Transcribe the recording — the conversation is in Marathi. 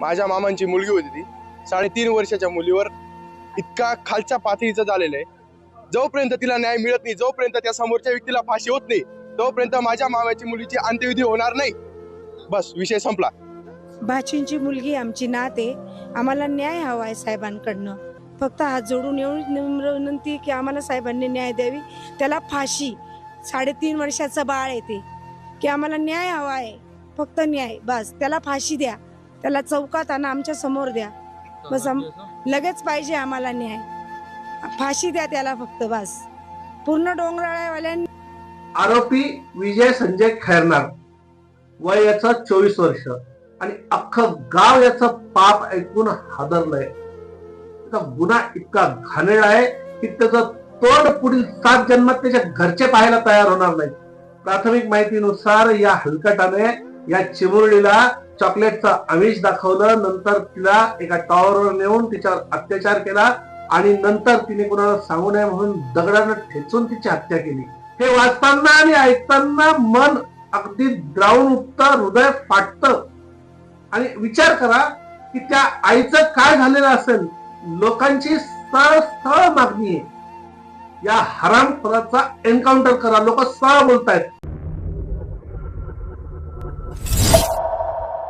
माझ्या मामांची मुलगी होती ती. साडेतीन वर्षाच्या मुलीवर इतका खालच्या पातळीचं झालेलं आहे. जोपर्यंत तिला न्याय मिळत नाही जोपर्यंत त्या समोरच्या व्यक्तीला फाशी होत नाही तोपर्यंत माझ्या मामाची मुलीची अंत्यविधी होणार नाही. बस विषय संपला. भाचींची मुलगी आमची नात आहे. आम्हाला न्याय हवा आहे साहेबांकडनं. फक्त हात जोडून एवढी नम्र विनंती आहे की आम्हाला साहेबांनी न्याय द्यावी. त्याला फाशी साडेतीन वर्षाचं बाळ आहे ते. की आम्हाला न्याय हवा आहे. फक्त न्याय बस. त्याला फाशी द्या. त्याला चौकात आणा आमच्यासमोर द्या. बस आम- लगेच पाहिजे आम्हाला न्याय. फाशी द्या त्याला फक्त बस. पूर्ण डोंगराळ्यावाल्यांनी आरोपी विजय संजय खैरनार. वय याचं चोवीस वर्ष. आणि अख्खं गाव याचं पाप ऐकून हादरलंय. त्याचा गुन्हा इतका घाणेरडा आहे की त्याचं तोंड पुढील सात जन्मात त्याच्या घरचे पाहायला तयार होणार नाही प्राथमिक माहितीनुसार या हलकटाने या चिमुरडीला चॉकलेटचा आमिष दाखवलं नंतर तिला एका टॉवरवर नेऊन तिच्यावर अत्याचार केला आणि नंतर तिने कुणाला सांगू नये म्हणून दगडानं ठेचून तिची हत्या केली. हे वाचताना आणि ऐकताना मन अगदी द्रावून उठतं हृदय फाटतं. आणि विचार करा की त्या आईचं काय झालेलं असेल? लोकांची सरळ सरळ मागणी आहे. या हराम पदाचा एन्काउंटर करा. लोक सरळ बोलतायत.